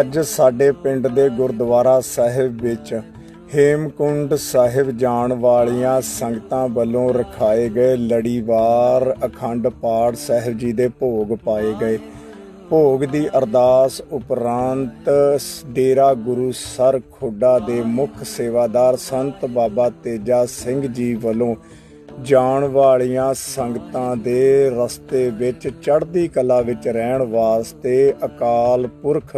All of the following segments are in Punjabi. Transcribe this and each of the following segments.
ਅੱਜ ਸਾਡੇ ਪਿੰਡ ਦੇ ਗੁਰਦੁਆਰਾ ਸਾਹਿਬ ਵਿੱਚ ਹੇਮਕੁੰਡ ਸਾਹਿਬ ਜਾਣ ਵਾਲੀਆਂ ਸੰਗਤਾਂ ਵੱਲੋਂ ਰਖਾਏ ਗਏ ਲੜੀਵਾਰ ਅਖੰਡ ਪਾਠ ਸਾਹਿਬ ਜੀ ਦੇ ਭੋਗ ਪਾਏ ਗਏ। ਭੋਗ ਦੀ ਅਰਦਾਸ ਉਪਰੰਤ ਡੇਰਾ ਗੁਰੂ ਸਰ ਖੁੱਡਾ ਦੇ ਮੁੱਖ ਸੇਵਾਦਾਰ ਸੰਤ ਬਾਬਾ ਤੇਜਾ ਸਿੰਘ ਜੀ ਵੱਲੋਂ ਜਾਣ ਵਾਲੀਆਂ ਸੰਗਤਾਂ ਦੇ ਰਸਤੇ ਵਿੱਚ ਚੜ੍ਹਦੀ ਕਲਾ ਵਿੱਚ ਰਹਿਣ ਵਾਸਤੇ ਅਕਾਲ ਪੁਰਖ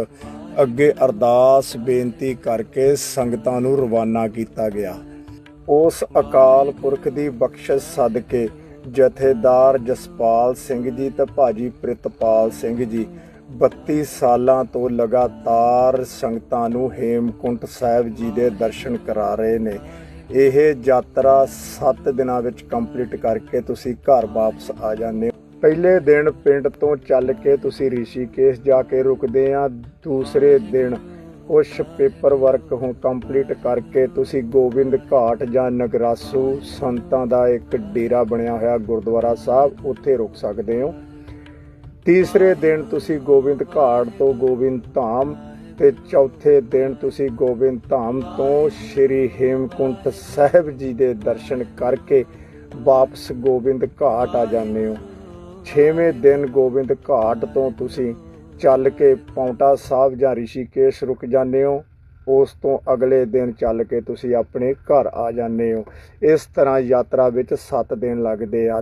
ਅੱਗੇ ਅਰਦਾਸ ਬੇਨਤੀ ਕਰਕੇ ਸੰਗਤਾਂ ਨੂੰ ਰਵਾਨਾ ਕੀਤਾ ਗਿਆ। ਉਸ ਅਕਾਲ ਪੁਰਖ ਦੀ ਬਖਸ਼ਿਸ਼ ਸਦਕੇ ਜਥੇਦਾਰ ਜਸਪਾਲ ਸਿੰਘ ਜੀ ਤੇ ਭਾਜੀ ਪ੍ਰਿਤਪਾਲ ਸਿੰਘ ਜੀ 32 ਸਾਲਾਂ ਤੋਂ ਲਗਾਤਾਰ ਸੰਗਤਾਂ ਨੂੰ ਹੇਮਕੁੰਟ ਸਾਹਿਬ ਜੀ ਦੇ ਦਰਸ਼ਨ ਕਰਾ ਰਹੇ ਨੇ। ਇਹ ਯਾਤਰਾ 7 ਦਿਨਾਂ ਵਿੱਚ ਕੰਪਲੀਟ ਕਰਕੇ ਤੁਸੀਂ ਘਰ ਵਾਪਸ ਆ ਜਾਂਦੇ ਹੋ। ਪਹਿਲੇ ਦਿਨ ਪਿੰਡ ਤੋਂ ਚੱਲ ਕੇ ਤੁਸੀਂ ਰਿਸ਼ੀਕੇਸ਼ ਜਾ ਕੇ ਰੁਕਦੇ ਆ। ਦੂਸਰੇ ਦਿਨ ਕੁਛ ਪੇਪਰ ਵਰਕ ਹੁਣ ਕੰਪਲੀਟ ਕਰਕੇ ਤੁਸੀਂ ਗੋਬਿੰਦ ਘਾਟ ਜਾਂ ਨਗਰਾਸੂ ਸੰਤਾਂ ਦਾ ਇੱਕ ਡੇਰਾ ਬਣਿਆ ਹੋਇਆ ਗੁਰਦੁਆਰਾ ਸਾਹਿਬ, ਉੱਥੇ ਰੁਕ ਸਕਦੇ ਹੋ। ਤੀਸਰੇ ਦਿਨ ਤੁਸੀਂ ਗੋਬਿੰਦ ਘਾਟ ਤੋਂ ਗੋਬਿੰਦ ਧਾਮ ਤੇ ਚੌਥੇ ਦਿਨ ਤੁਸੀਂ ਗੋਬਿੰਦ ਧਾਮ ਤੋਂ ਸ੍ਰੀ ਹੇਮਕੁੰਟ ਸਾਹਿਬ ਜੀ ਦੇ ਦਰਸ਼ਨ ਕਰਕੇ ਵਾਪਸ ਗੋਬਿੰਦ ਘਾਟ ਆ ਜਾਂਦੇ ਹੋ। ਛੇਵੇਂ ਦਿਨ ਗੋਬਿੰਦ ਘਾਟ ਤੋਂ ਤੁਸੀਂ ਚੱਲ ਕੇ ਪੌਂਟਾ ਸਾਹਿਬ ਜਾਂ ਰਿਸ਼ੀਕੇਸ਼ ਰੁਕ ਜਾਂਦੇ ਹੋ। ਉਸ ਤੋਂ ਅਗਲੇ ਦਿਨ ਚੱਲ ਕੇ ਤੁਸੀਂ ਆਪਣੇ ਘਰ ਆ ਜਾਂਦੇ ਹੋ। ਇਸ ਤਰ੍ਹਾਂ ਯਾਤਰਾ ਵਿੱਚ 7 ਦਿਨ ਲੱਗਦੇ ਆ।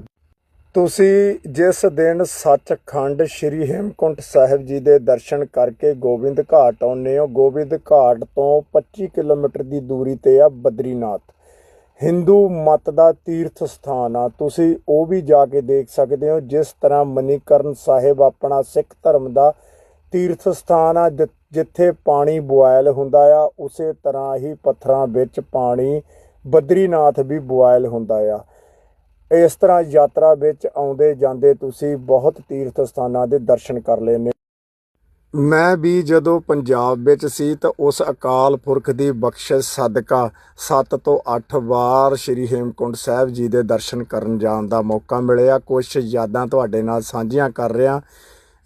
ਤੁਸੀਂ ਜਿਸ ਦਿਨ ਸੱਚਖੰਡ ਸ੍ਰੀ ਹੇਮਕੁੰਟ ਸਾਹਿਬ ਜੀ ਦੇ ਦਰਸ਼ਨ ਕਰਕੇ ਗੋਬਿੰਦ ਘਾਟ ਆਉਂਦੇ ਹੋ, ਗੋਬਿੰਦ ਘਾਟ ਤੋਂ 25 ਕਿਲੋਮੀਟਰ ਦੀ ਦੂਰੀ ਤੇ ਆ ਬਦਰੀਨਾਥ। ਹਿੰਦੂ ਮਤ ਦਾ ਤੀਰਥ ਸਥਾਨ ਆ, ਤੁਸੀਂ ਉਹ ਵੀ ਜਾ ਕੇ ਦੇਖ ਸਕਦੇ ਹੋ, ਜਿਸ ਤਰ੍ਹਾਂ ਮਨੀਕਰਨ ਸਾਹਿਬ ਆਪਣਾ ਸਿੱਖ ਧਰਮ ਦਾ ਤੀਰਥ ਸਥਾਨ ਆ, ਜਿ- ਜਿੱਥੇ ਪਾਣੀ ਬੁਆਇਲ ਹੁੰਦਾ ਆ, ਉਸੇ ਤਰ੍ਹਾਂ ਹੀ ਪੱਥਰਾਂ ਵਿੱਚ ਪਾਣੀ ਬਦਰੀਨਾਥ ਵੀ ਬੁਆਇਲ ਹੁੰਦਾ ਆ। ਇਸ ਤਰ੍ਹਾਂ ਯਾਤਰਾ ਵਿੱਚ ਆਉਂਦੇ ਜਾਂਦੇ ਤੁਸੀਂ ਬਹੁਤ ਤੀਰਥ ਸਥਾਨਾਂ ਦੇ ਦਰਸ਼ਨ ਕਰ ਲੈਨੇ ਮੈਂ ਵੀ ਜਦੋਂ ਪੰਜਾਬ ਵਿੱਚ ਸੀ ਤਾਂ ਉਸ ਅਕਾਲ ਪੁਰਖ ਦੀ ਬਖਸ਼ਿਸ਼ ਸਦਕਾ 7 ਤੋਂ 8 ਵਾਰ ਸ੍ਰੀ ਹੇਮਕੁੰਟ ਸਾਹਿਬ ਜੀ ਦੇ ਦਰਸ਼ਨ ਕਰਨ ਜਾਣ ਦਾ ਮੌਕਾ ਮਿਲਿਆ। ਕੁਝ ਯਾਦਾਂ ਤੁਹਾਡੇ ਨਾਲ ਸਾਂਝੀਆਂ ਕਰ ਰਿਹਾ।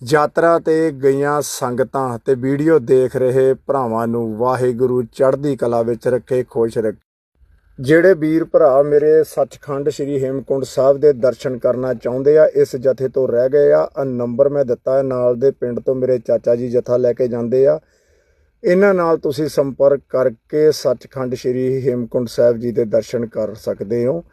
ਯਾਤਰਾ ਤੇ ਗਈਆਂ ਸੰਗਤਾਂ ਤੇ ਵੀਡੀਓ ਦੇਖ ਰਹੇ ਭਰਾਵਾਂ ਨੂੰ ਵਾਹਿਗੁਰੂ ਚੜ੍ਹਦੀ ਕਲਾ ਵਿੱਚ ਰੱਖੇ, ਖੁਸ਼ ਰੱਖੇ। ਜਿਹੜੇ ਵੀਰ ਭਰਾ ਮੇਰੇ ਸੱਚਖੰਡ ਸ੍ਰੀ ਹੇਮਕੁੰਟ ਸਾਹਿਬ ਦੇ ਦਰਸ਼ਨ ਕਰਨਾ ਚਾਹੁੰਦੇ ਆ, ਇਸ ਜਥੇ ਤੋਂ ਰਹਿ ਗਏ ਆ। ਆਹ ਨੰਬਰ ਮੈਂ ਦਿੱਤਾ ਹੈ, ਨਾਲ ਦੇ ਪਿੰਡ ਤੋਂ ਮੇਰੇ ਚਾਚਾ ਜੀ ਜਥਾ ਲੈ ਕੇ ਜਾਂਦੇ ਆ। ਇਹਨਾਂ ਨਾਲ ਤੁਸੀਂ ਸੰਪਰਕ ਕਰਕੇ ਸੱਚਖੰਡ ਸ੍ਰੀ ਹੇਮਕੁੰਟ ਸਾਹਿਬ ਜੀ ਦੇ ਦਰਸ਼ਨ ਕਰ ਸਕਦੇ ਹੋ।